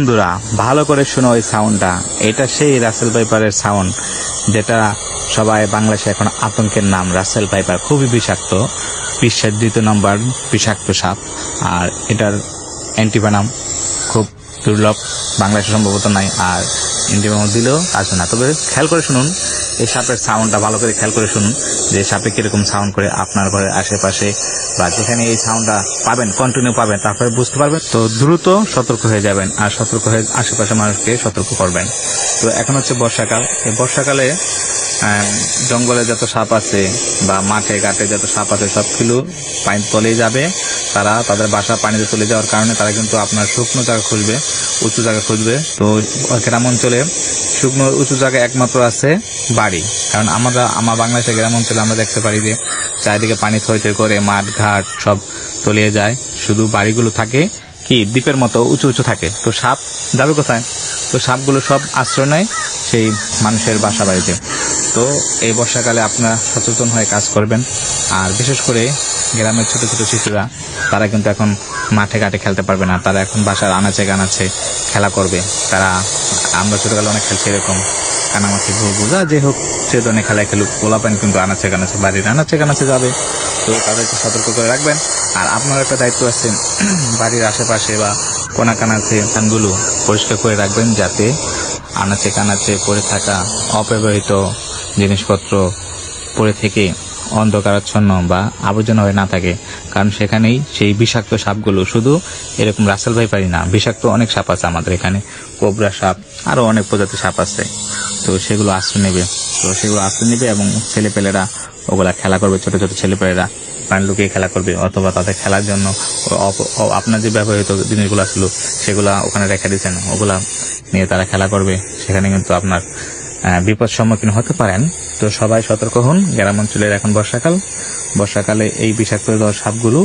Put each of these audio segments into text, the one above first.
বন্ধুরা, ভালো করে শোনো ওই সাউন্ডটা এটা সেই রাসেল পাইপারের সাউন্ড যেটা সবাই বাংলাদেশে এখন আতঙ্কের নাম রাসেল পাইপার খুবই বিষাক্ত, বিশ্বের দ্বিতীয় নম্বর বিষাক্ত সাপ। আর এটার অ্যান্টিবানাম খুব দুর্লভ, বাংলাদেশে সম্ভবত নাই। আর অ্যান্টিভেনাম দিলেও আসবে না। তবে খেয়াল করে শুনুন এই সাপের সাউন্ডটা ভালো করে খেয়াল করে শুনুন যে সাপে কীরকম সাউন্ড করে আপনার ঘরের আশেপাশে বা যেখানে এই সাউন্ডটা পাবেন কন্টিনিউ পাবেন, তারপরে বুঝতে পারবেন। তো দ্রুত সতর্ক হয়ে যাবেন আর সতর্ক হয়ে আশেপাশে মানুষকে সতর্ক করবেন। তো এখন হচ্ছে বর্ষাকাল। এই বর্ষাকালে জঙ্গলে যত সাপ আছে বা মাঠে, ঘাটে যত সাপ আছে সব সবগুলো পানি তলেই যাবে। তারা তাদের বাসা পানিতে চলে যাওয়ার কারণে তারা কিন্তু আপনার শুকনো জায়গা খুঁজবে, উঁচু জায়গা খুঁজবে। তো গ্রাম অঞ্চলে শুকনো, উঁচু জায়গায় একমাত্র আছে বাড়ি। কারণ আমরা, আমার বাংলাদেশের গ্রাম অঞ্চলে আমরা দেখতে পারি যে চারিদিকে পানি থই থই করে মাঠ, ঘাট সব তলিয়ে যায়। শুধু বাড়িগুলো থাকে কি, দ্বীপের মতো উঁচু উঁচু থাকে। তো সাপ যাবে কোথায়? তো সাপগুলো সব আশ্রয় নেয় সেই মানুষের বাসা বাড়িতে। তো এই বর্ষাকালে আপনারা সচেতন হয়ে কাজ করবেন। আর বিশেষ করে গ্রামের ছোট ছোট শিশুরা, তারা কিন্তু এখন মাঠে ঘাটে খেলতে পারবে না। তারা এখন বাসার আনাচে গানাচে খেলা করবে। তারা, আমরা ছোটবেলা অনেক খেলছি এরকম কানামাছি ভুল বুঝা, যে হোক, সে ধরনের খেলায় খেলুক পোলা পোলাপান কিন্তু আনাচে গানাচে, বাড়ির আনাচে গানাচে যাবে। তো তাদেরকে সতর্ক করে রাখবেন। আর আপনার একটা দায়িত্ব আছে, বাড়ির আশেপাশে বা কোনা কানাচে স্থানগুলো পরিষ্কার করে রাখবেন, যাতে আনাচে কানাচে পড়ে থাকা অব্যবহৃত জিনিসপত্র পড়ে থেকে অন্ধকারাচ্ছন্ন বা আবর্জনা হয়ে না থাকে। কারণ সেখানেই সেই বিষাক্ত সাপগুলো শুধু এরকম রাসেল ভাই পারি না, বিষাক্ত অনেক সাপ আছে আমাদের এখানে। কোবরা সাপ আরও অনেক প্রজাতির সাপ আছে। তো সেগুলো আশ্রয় নেবে। তো সেগুলো আশ্রয় নেবে এবং ছেলেপেলেরা ওগুলা খেলা করবে, ছোট ছোট ছেলেপেলেরা পানি লুকিয়ে খেলা করবে অথবা তাদের খেলার জন্য আপনার যে ব্যবহৃত জিনিসগুলো ছিল, সেগুলা ওখানে রেখে দিয়েছেন। ওগুলা নিয়ে তারা খেলা করবে। সেখানে কিন্তু আপনার বিপদ সম্মুখীন হতে পারেন। তো সবাই সতর্ক হন, গ্রাম অঞ্চলের এখন বর্ষাকাল। বর্ষাকালে এই বিষাক্ত সাপগুলো,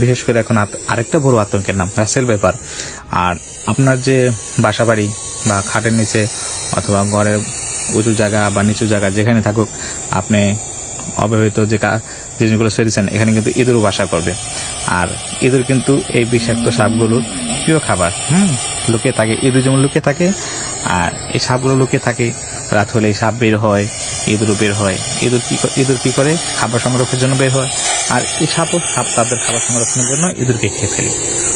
বিশেষ করে এখন আরেকটা বড় আতঙ্কের নাম, রাসেল ব্যাপার আর আপনার যে বাসা বাড়ি বা খাটের নিচে অথবা ঘরের উঁচু জায়গা বা নিচু জায়গা যেখানে থাকুক, আপনি অব্যবহৃত যে জিনিসগুলো সেরেছেন, এখানে কিন্তু ইঁদুরও বাসা করবে। আর ইঁদুর কিন্তু এই বিষাক্ত সাপগুলোর প্রিয় খাবার। হুম, লুকিয়ে থাকে, ইঁদুর যেমন লুকিয়ে থাকে, আর এই সাপগুলো লুকিয়ে থাকে রাত হলে সাপ বের হয়, ইঁদুরও বের হয়। ইঁদুর কি ইঁদুর কি করে? খাবার সংরক্ষণের জন্য বের হয়। আর এই সাপও, সাপ তাদের খাবার সংরক্ষণের জন্য ইঁদুরকে খেয়ে ফেলে।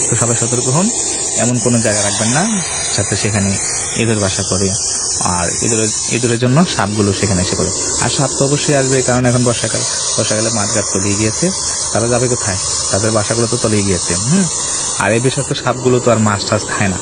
তো সবাই সতর্ক হন, এমন কোনো জায়গা রাখবেন না যাতে সেখানে ইঁদুর বাসা করে। আর ইঁদুরের ইঁদুরের জন্য সাপগুলো সেখানে এসে করে আর সাপ তো অবশ্যই আসবে, কারণ এখন বর্ষাকাল। বর্ষাকালে মাঠঘাট তলিয়ে গিয়েছে। তারা যাবে কোথায়? তাদের বাসাগুলো তো তলিয়ে গিয়েছে, হুম। আর এই বিষাক্ত সাপগুলো তো আর মাছ টাছ খায় না।